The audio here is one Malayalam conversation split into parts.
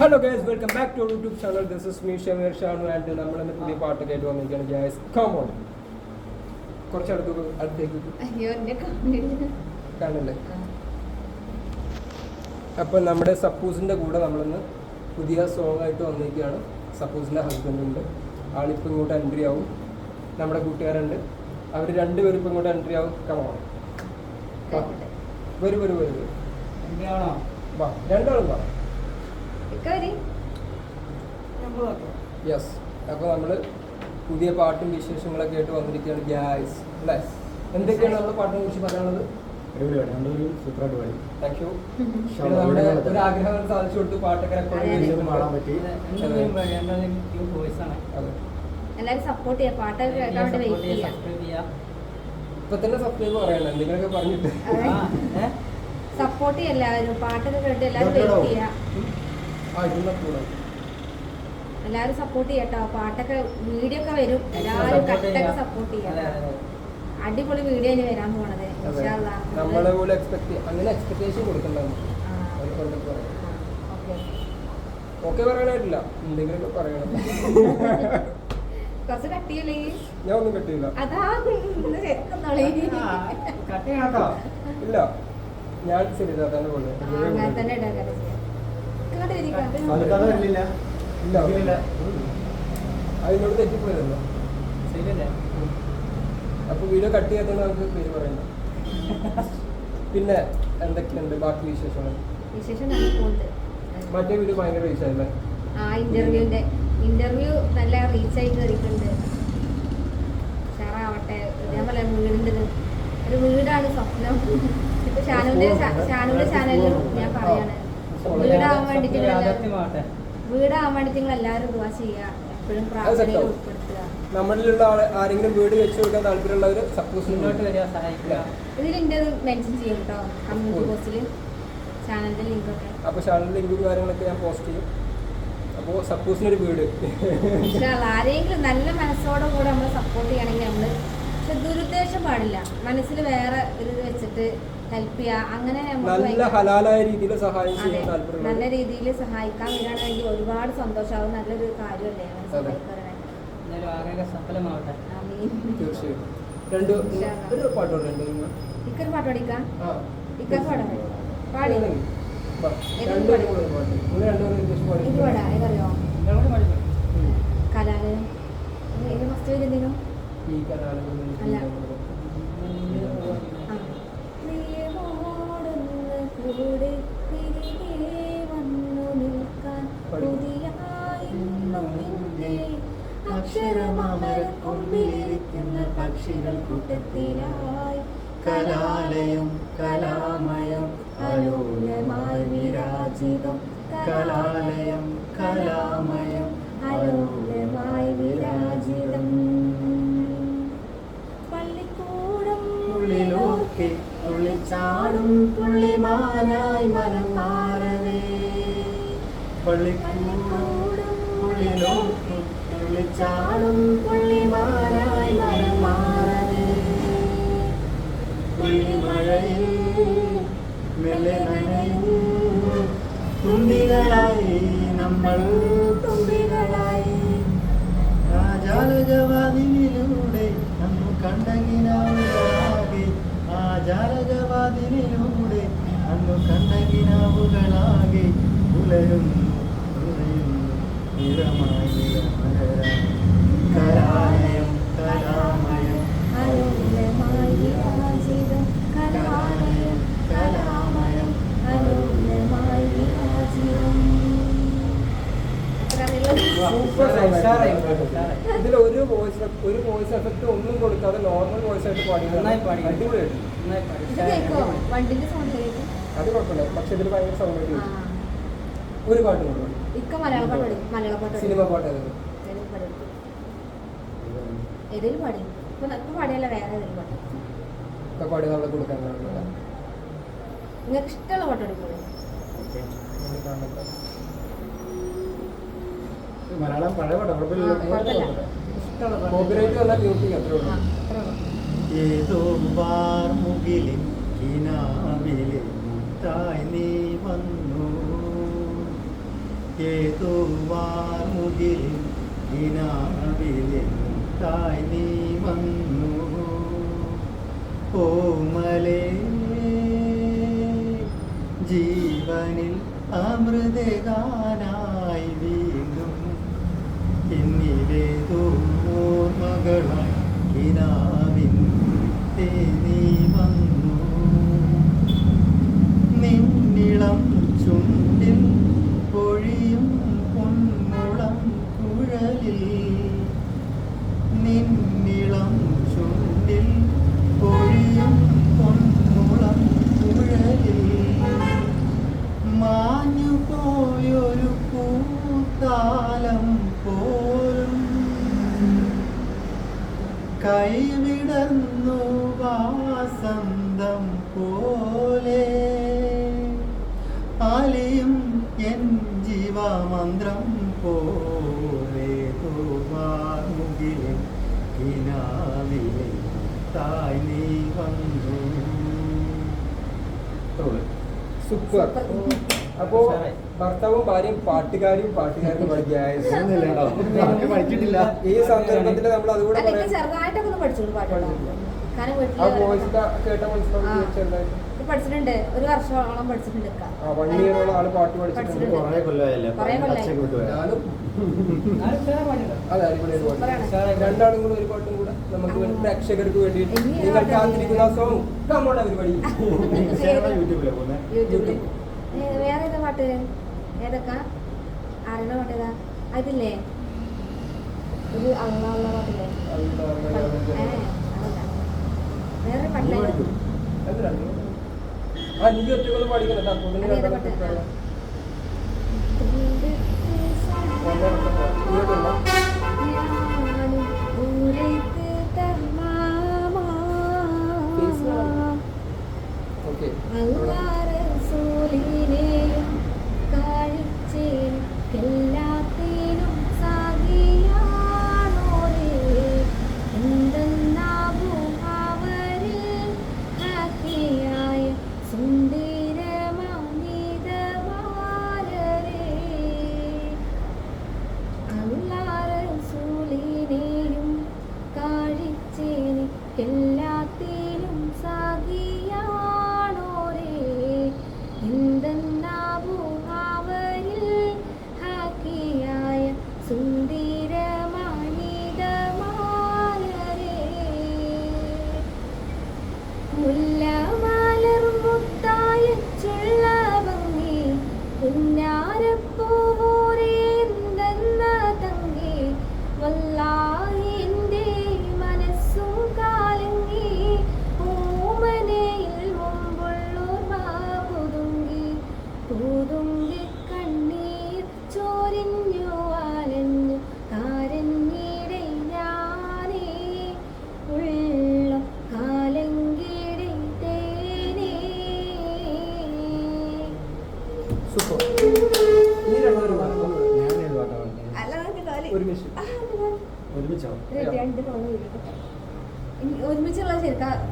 Hello guys welcome back to YouTube channel this is me Shameer നമ്മൾ ഇന്ന് പുതിയ പാട്ട് കേട്ട് വന്നിരിക്കുകയാണ്. ഗൈസ് കം ഓൺ കുറച്ച് അടുത്ത് അടുത്തേക്ക് അയ്യോ എന്നെ കാണില്ല കാണില്ലേ അപ്പം നമ്മുടെ സപ്പൂസിന്റെ കൂടെ നമ്മളിന്ന് പുതിയ സോങ് ആയിട്ട് വന്നിരിക്കുകയാണ്. സപ്പൂസിന്റെ ഹസ്ബൻഡ് ഉണ്ട്. ആളിപ്പോൾ ഇങ്ങോട്ട് എൻട്രി ആവും. നമ്മുടെ കൂട്ടുകാരുണ്ട്. അവർ രണ്ടുപേരും ഇപ്പം ഇങ്ങോട്ട് എൻട്രി ആവും. കം ഓൺ വരൂ വരൂ വരൂ വാ രണ്ടാളും വാ. യെസ് അപ്പോൾ നമ്മൾ പുതിയ പാട്ടും വിശേഷങ്ങളൊക്കെ ആയിട്ട് വന്നിരിക്കുകയാണ്. ഗ്യാസ് അല്ലേ? എന്തൊക്കെയാണ് നമ്മുടെ പാട്ടിനെ കുറിച്ച് പറയാനുള്ളത്? താങ്ക് യു നമ്മുടെ ഒരു ആഗ്രഹം സാധിച്ചു കൊടുത്തു പാട്ടൊക്കെ സപ്പോർട്ട് ചെയ്യാം. പാട്ടൊക്കെ കേൾക്കാൻ വെയിറ്റ് ചെയ്യാം ഇപ്പൊ തന്നെ സബ്സ്ക്രൈബ് പറയണം എന്തെങ്കിലുമൊക്കെ പറഞ്ഞിട്ട്. സപ്പോർട്ട് ചെയ്യാം എല്ലാവരും. പാട്ടൊക്കെ കേട്ട് എല്ലാവരും വെയിറ്റ് ചെയ്യാം. എല്ലാവരും സപ്പോർട്ട് ചെയ്യട്ടോ പാട്ടൊക്കെ വീഡിയോ ഒക്കെ വരും. എല്ലാവരും കട്ടൊക്കെ സപ്പോർട്ട് ചെയ്യാം. അടിപൊളി വീഡിയോ ഇനി വരാൻ പോണത്. നമ്മളെ പോലെ അങ്ങനെ എക്സ്പെക്ടേഷൻ കൊടുക്കണ്ടാവും ഓക്കേ. പറയാനായിട്ടില്ല പറയണം. കുറച്ച് കട്ടിയല്ലേ? ഞാൻ ഒന്നും കിട്ടിയില്ല. അതാ. ഇല്ല. ഞാൻ ശരി തന്നെ പോലെ അതിനോട് തെറ്റിപ്പോയതല്ലോ. അപ്പൊ വീഡിയോ കട്ട് ചെയ്യാത്തതുകൊണ്ട് നമുക്ക് പേര് പറയുന്നു പിന്നെ എന്തൊക്കെയുണ്ട് ബാക്കി വിശേഷങ്ങൾ? മറ്റേ വീഡിയോ ഭയങ്കര വിശേഷമല്ലേ ആ ഇന്റർവ്യൂന്റെ. ഇന്റർവ്യൂ നല്ല റീച്ചായി കയറിയിട്ടുണ്ട് ഉഷാറാവട്ടെ. ഞാൻ പറയാം വീടിന്റെ ഒരു വീടാണ് സ്വപ്നം. ഇപ്പൊ ഷാനുവിന്റെ ഷാനുവിന്റെ ചാനലിലും ഞാൻ പറയാണ്. വീടാവാൻ വേണ്ടിട്ട് നിങ്ങൾ വീടാവാൻ വേണ്ടിട്ട് നിങ്ങൾ എല്ലാവരും ദുവാ ചെയ്യുക എപ്പോഴും പ്രാർത്ഥനയിൽ സെറ്റാവും. ഉൾപ്പെടുത്തുക. നമ്മളിലുള്ള ആരെങ്കിലും വീട് വെച്ച് കൊടുക്കാൻ താല്പര്യമുള്ളവർ സപ്പോസ് മുന്നോട്ട് വരിക സഹായിക്കുക. ഇതിൽ എന്റെ മെൻഷൻ ചെയ്യും കേട്ടോ കമ്മ്യൂണിറ്റി പോസ്റ്റിൽ ലിങ്കൊക്കെ അപ്പോൾ ലിങ്കും കാര്യങ്ങളൊക്കെ ഞാൻ പോസ്റ്റ് ചെയ്യും. അപ്പോൾ സപ്പോസിനൊരു വീട്. പക്ഷെ ആരെങ്കിലും നല്ല മനസ്സോടെ കൂടെ നമ്മൾ സപ്പോർട്ട് ചെയ്യണമെങ്കിൽ നമ്മൾ പക്ഷെ ദുരുദ്ദേശം പാടില്ല. മനസ്സിൽ വേറെ ഒരു ഇത് വെച്ചിട്ട് ഹെൽപ്പ് ചെയ്യുക അങ്ങനെ നല്ല ഹലാലായ രീതിയിൽ സഹായിക്കാൻ നല്ല രീതിയിൽ സഹായിക്കാൻ വരികയാണെങ്കിൽ ഒരുപാട് സന്തോഷമാവും നല്ലൊരു കാര്യമല്ലേ. തീർച്ചയായും. രണ്ട് ഒരു പാട്ട് ഉണ്ട് നിങ്ങൾ ഇക്കൊരു പാട്ട് പഠിക്കാം ആ. ഇക്കൊരു പാടാൻ പറ്റും പാടി. ബാ, ഏത് പാട്ട്? നിങ്ങൾ രണ്ടുപേരും പാടി. ഇത് പാടാ ഏതറിയോ ഞങ്ങളുടെ പഠിക്കും ഉം. കലാലയം ഇത് ഫസ്റ്റ് പേര് എന്തെങ്കിലും ഈ കലാലയം അല്ല. ആ. ആ. പ്രിയമോടൊന്ന് കൂടെ തിരികെ വന്നു നിൽക്കാൻ കൊതിയായിരുന്നു നിന്റെ അക്ഷരമാമര കൊമ്പിലിരിക്കുന്ന പക്ഷികൾ കൂട്ടത്തിലായി. കലാലയം കലാമയം അലോലമായി വിരാജിതം. കലാലയം കലാമയം അലോലമായി വിരാജിതം. പള്ളിക്കൂടം ഉള്ളിലോക്കെ തുള്ളിച്ചാടും പുള്ളിമാനായി മനം മാറവേ. പള്ളിക്കൂടം ഉള്ളിലോക്കെ തുള്ളിച്ചാടും പുള്ളിമാനായി പുള്ളിമഴയിൽ മെല്ലെ നനയും തുമ്പികളായി നമ്മൾ തുമ്പികളായി ആചാരജവാദിനിലൂടെ അന്നു കണ്ടകിനാവുകളാകെ ആചാരജവാദിനിലൂടെ അന്നു കണ്ടകിനാവുകളാകെ പുലരും നിറമായി നിറമലരായി കലാലയം കലാമയം അലോലമായി വിരാജിതം കലാലയം കലാമയം അലോലമായി വിരാജിതം എത്ര അറിയുള്ളൂ? സൂപ്പർ song ഉഷാറായി, ആയിരുന്നു. ഉഷാറായി. ഇതിൽ ഒരു വോയിസ് ഒരു വോയിസ് എഫക്ട് ഒന്നും കൊടുക്കാതെ നോർമൽ വോയിസ് ആയിട്ട് പാടി. അടിപൊളിയായിട്ട്. അത് കുഴപ്പമില്ല. പക്ഷെ ഇതിൽ ഭയങ്കര സൗണ്ട് ആയിട്ട് ഒരു പാട്ട് സിനിമ പാട്ട്? ഏതെങ്കിലും പാടി. ഇപ്പൊ പാടിയല്ല വേറെ ഏതെങ്കിലും പാട്ട് ഒക്കെ പാടി നമ്മളെ കൊടുക്കാൻ നിങ്ങൾക്ക് ഇഷ്ടമുള്ള പാട്ട് നമുക്ക് കാണാം. മലയാളം പഴയ പാട്ടാ ആ, കുഴപ്പമില്ല കുഴപ്പമില്ല. ഇഷ്ടമുള്ള പാട്ട്. കോപ്പിറൈറ്റ് വന്നാൽ മ്യൂസിക് അത്രേ ഉള്ളൂ ആ അത്രേ പഴയ ഏതോ കിനാവിലെ നീ വന്നു. ഏതോ വാർമുകിലിൻ ഇനാവിലെത്തായി നീ വന്നു. ഓമലേ ജീവനിൽ അമൃതഗാനായി വീണ്ടും എന്നിലേതോ ഓർമ്മകളായി കിനാവിൻ നീ കൈവിടർന്നു വാസന്തം പോലെ. ആലിയും എൻ ജീവമന്ത്രം പോലെ മുകിലെ കിനാവിലെ തായ് നീ വന്നു. സൂപ്പർ അപ്പോ ഭർത്താവും ഭാര്യയും പാട്ടുകാരിയും പാട്ടുകാരും ഈ സന്ദർഭത്തിൽ നമ്മൾ അതുകൂടെ അല്ലെങ്കിൽ പറയാം. ചെറുതായിട്ടൊക്കെ ഒന്ന് പഠിച്ചോളൂ പാട്ടുകളോ കാരണം ആ വോയിസ് കേട്ട മനസ്സിലാവും ആ. ഇത് പഠിച്ചിട്ടുണ്ട്. ഒരു പഠിച്ചിട്ടുണ്ട് ആ വൺ ഇയറോളം ആൾ പാട്ട് പഠിച്ചിട്ടുണ്ട്. അതെ. രണ്ടാളും കൂടെ ഒരു പാട്ടും കൂടെ നമുക്ക് പ്രേക്ഷകർക്ക് വേണ്ടിയിട്ട് നിങ്ങൾ കാത്തിരിക്കുന്ന സോങ് കമ്മോണ്ട പരിപാടി യൂട്യൂബിലെ യൂട്യൂബിലോ. പോകുന്നത് യൂട്യൂബിൽ ഏ, വേറെ ഏതാ പാട്ട്? ഏതൊക്കെ? ആരുടെ പാട്ട് ഏതാ അതില്ലേ? ഒരു അള്ള പാട്ടില്ലേ. വേറെ പാട്ടില്ലേ ഓക്കെ. നീ ഒറ്റക്കൊന്ന് പാടിക്കുന്നുണ്ട് അപ്പോൾ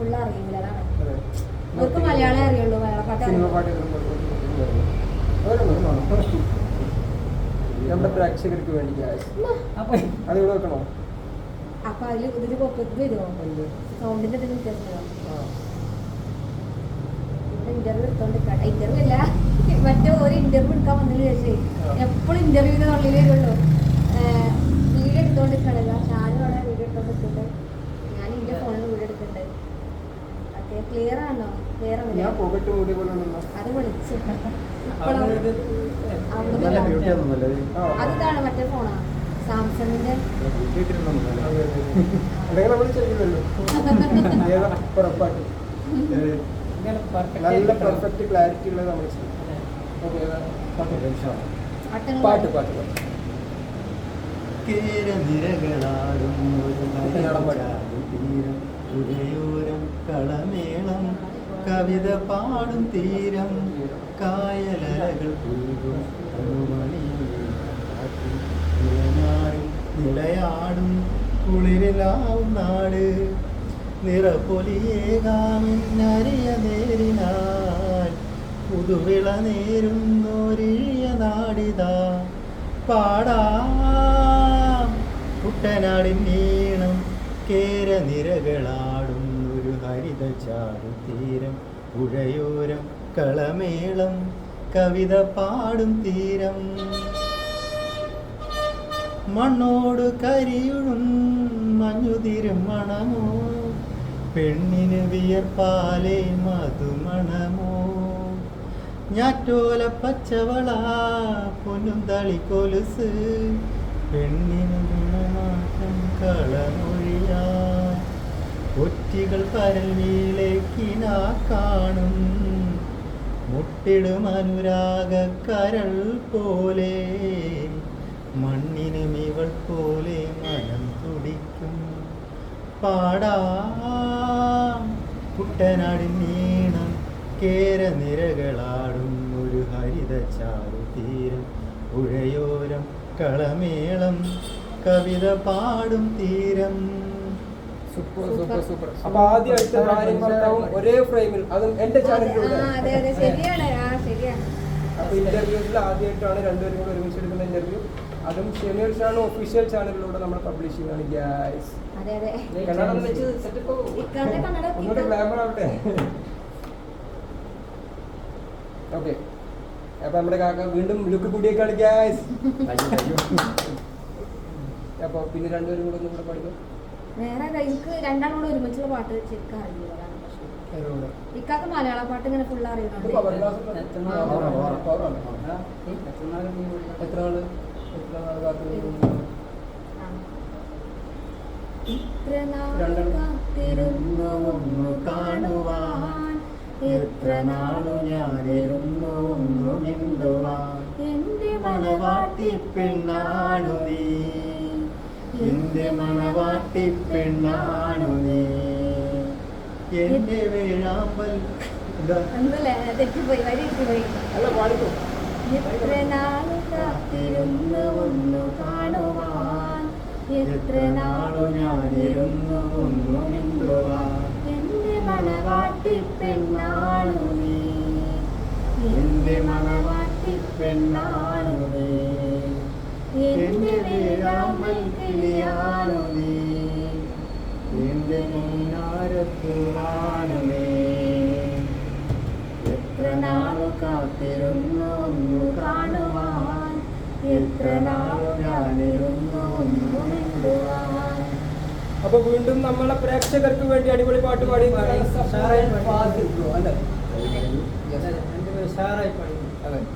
ഫുള്ള് അറിയില്ല അതാണ്. അതെ. അവർക്ക് മലയാളം അറിയുള്ളൂ മലയാള പാട്ട് നമ്മുടെ പ്രേക്ഷകർക്ക് വേണ്ടി guys. ഉമ്മ. അപ്പൊ അത് ഇവിടെ വെക്കണോ? അപ്പൊ അതിൽ ഇതിൽ കൊപ്പത്ത് വരുമോ സൗണ്ടിന്റെ ഇതിന് വ്യത്യാസം. ഇന്റർവ്യൂ എടുത്തോണ്ട് ഇന്റർവ്യൂ അല്ല. മറ്റേ ഒരു ഇന്റർവ്യൂ എടുക്കാൻ വന്നതിന് ശേഷം ആ. എപ്പോഴും ഇന്റർവ്യൂവിന് ഉള്ളിൽ വരുള്ളൂ. വീഡിയോ എടുത്തോണ്ട് നിൽക്കണല്ല ഞാനും അവിടെ വീഡിയോ എടുത്തോണ്ട് നിൽക്കുന്നുണ്ട് ഞാൻ എന്റെ ഫോണിൽ വീഡിയോ എടുക്കുന്നുണ്ട് ഓക്കെ ക്ലിയർ ആണോ? ക്ലിയർ ഞാൻ പോലെ അത് വിളിച്ചു. അതാണ് മറ്റേ ഫോണാ സാംസങ്ങിന്റെ? നല്ല പെർഫെക്റ്റ് ക്ലാരിറ്റി ഉള്ളത് നമ്മൾ പാട്ട് പാട്ട്. തീരം കളമേളം കവിത പാടും തീരം കായലകൾ പുൽകും നിലയാടും കുളിരിലാവും നാട്. നിറപ്പൊലിയേകാമിന്നറിയ നേരിനാൽ പുതുവിള നേരുന്നൊരിഴിയ നാടിതാ. പാടാ കുട്ടനാടിൻ നീണം കേരനിരകളാടുന്നൊരു ചാരുതീരം പുഴയോരം കളമേളം കവിത പാടും തീരം. മണ്ണോട് കരിയുഴും മഞ്ഞുതിരും മണമോ? പെണ്ണിന് വിയർപ്പാലെ മധുമണമോ? ഞാറ്റോല പച്ചവള പൊന്നും തളി കൊലുസ് പെണ്ണിന് ഗുണമാറ്റം കളമൊഴിയാ ഒറ്റികൾ പരൽവിയിലേക്കിനാ കാണും. മുട്ടിടും അനുരാഗ കരൾ പോലെ മണ്ണിനും ഇവൾ പോലെ മനം തുടിക്കും. പാടാ കുട്ടനാടി നീണം കേര നിരകളാടും. ഒരു ഹരിത ചാരുതീരം പുഴയോരം കളമേളം കവിത പാടും തീരം സൂപ്പർ Super. സൂപ്പർ സൂപ്പർ അപ്പൊ ആദ്യമായിട്ട് ഭാര്യയും ഭർത്താവും ഒരേ ഫ്രെയിമിൽ. അതും എന്റെ അതെ, ചാനലിലൂടെ. ആ, അതെ അതെ. ശരിയാണ്. ആ ശരിയാണ്. അപ്പൊ ഇന്റർവ്യൂസിൽ ആദ്യമായിട്ടാണ് രണ്ടുപേരും കൂടെ ഒരുമിച്ച് എടുക്കുന്ന ഇന്റർവ്യൂ അതും ഷെമീർഷാണ് ഒഫീഷ്യൽ ചാനലിലൂടെ നമ്മൾ പബ്ലിഷ് ചെയ്യുന്നതാണ് ഗ്യാസ് ഒന്നുകൂടെ ഗ്ലാമർ ആവട്ടെ. ഓക്കെ അപ്പൊ നമ്മുടെ കാക്ക വീണ്ടും ലുക്ക് കൂടിയേക്കാണ് ഗ്യാസ് അപ്പൊ പിന്നെ രണ്ടുപേരും കൂടെ ഒന്നും കൂടെ പഠിക്കും. വേറെ? എനിക്ക് രണ്ടാളും കൂടെ ഒരുമിച്ചുള്ള പാട്ട് ശരിക്കും അറിയില്ല ഇക്കാക്ക് മലയാള പാട്ട് ഇങ്ങനെ ഫുൾ അറിയുന്നുണ്ട്. ഇത്ര നാൾ രണ്ടെണ്ണം. കാത്തിരുന്നു ഒന്ന് കാണുവാൻ. എത്ര നാളു ഞാനിരുന്നു ഒന്നു മിണ്ടുവാൻ. എന്റെ മലവാട്ടി പെണ്ണാണു നീ. എന്റെ മണവാട്ടി പെണ്ണാണു നീ. എന്റെ വേഴാമ്പൽ. അല്ല പാടിക്കോ. എത്ര നാളു കാത്തിരുന്നു ഒന്ന് കാണുവാൻ? എത്ര നാളു ഞാനിരുന്നു ഒന്നു മിണ്ടുവാൻ? എന്റെ മണവാട്ടി പെണ്ണാണു നീ. എന്റെ മണവാട്ടി പെണ്ണാണു നീ. എന്റെ വേഴാമ്പൽ കിളിയാണു നീ എന്റെ മീനാരത്തുമാണു നീ എത്ര നാളു കാത്തിരുന്നു ഒന്നു കാണുവാൻ. എത്ര നാളു ഞാനിരുന്നു ഒന്നു മിണ്ടുവാൻ. അപ്പൊ വീണ്ടും നമ്മളെ പ്രേക്ഷകർക്ക് വേണ്ടി അടിപൊളി പാട്ട് പാടി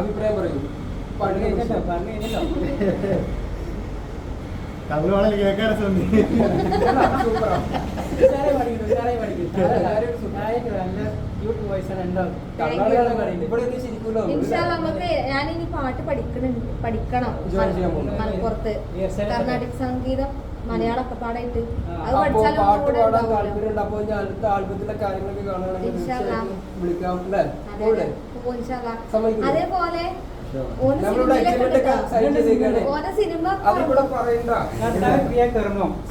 അഭിപ്രായം പറയൂ. തമിഴ് കേൾക്കാൻ ഞാനിനി പാട്ട് പഠിക്കണുണ്ട്. പഠിക്കണം. പോകുന്നു. മലപ്പുറത്ത്. കർണാടിക് സംഗീതം മലയാളമൊക്കെ പാടായിട്ട് അത് അപ്പൊ പഠിച്ചാലും. അതേപോലെ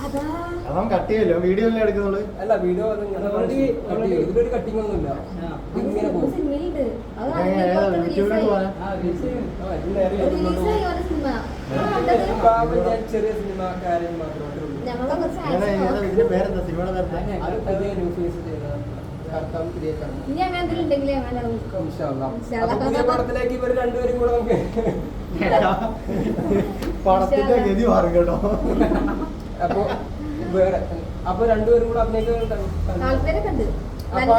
അതാ. അതാവും കട്ട് ചെയ്യല്ലോ? വീഡിയോ അല്ലേ എടുക്കുന്നുള്ളൂ? അല്ല വീഡിയോ. ഇതിലൊരു കട്ടിങ് ഒന്നുമില്ല? യൂട്യൂബിലോട്ട് പോകാൻ സിനിമ. മാത്രമേ ആക്ഷൻ ഇതിന്റെ പേരെന്താ? സിനിമയുടെ പേരെന്താ? പുതിയ ഇനി അങ്ങനെ എന്തെങ്കിലും ഉണ്ടെങ്കിൽ അങ്ങനെ. പുതിയ പടത്തിലേക്ക് ഇവർ രണ്ടുപേരും കൂടെ നമുക്ക് പടത്തിന്റെ ഗതി മാറും കേട്ടോ. അപ്പൊ വേറെ അപ്പൊ രണ്ടുപേരും കൂടെ അഭിനയിക്കാൻ താല്പര്യമൊക്കെ ഉണ്ട്. അപ്പൊ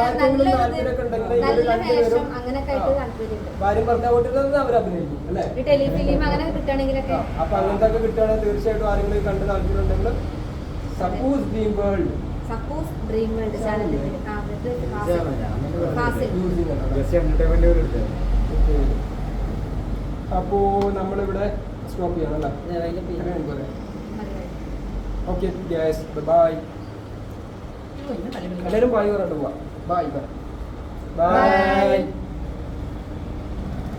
അങ്ങനത്തെ ഒക്കെ കിട്ടുകയാണെങ്കിൽ തീർച്ചയായിട്ടും ആരെങ്കിലും കണ്ട് താല്പര്യം ഉണ്ടെങ്കിൽ suppose dream world suppose dream world ചാനലിൽ അപ്പോ നമ്മളിവിടെ സ്റ്റോപ്പ് ചെയ്യണം അല്ലേ. Okay guys bye. എല്ലാവരും ബൈ പറഞ്ഞിട്ട് പോവാം. By bye by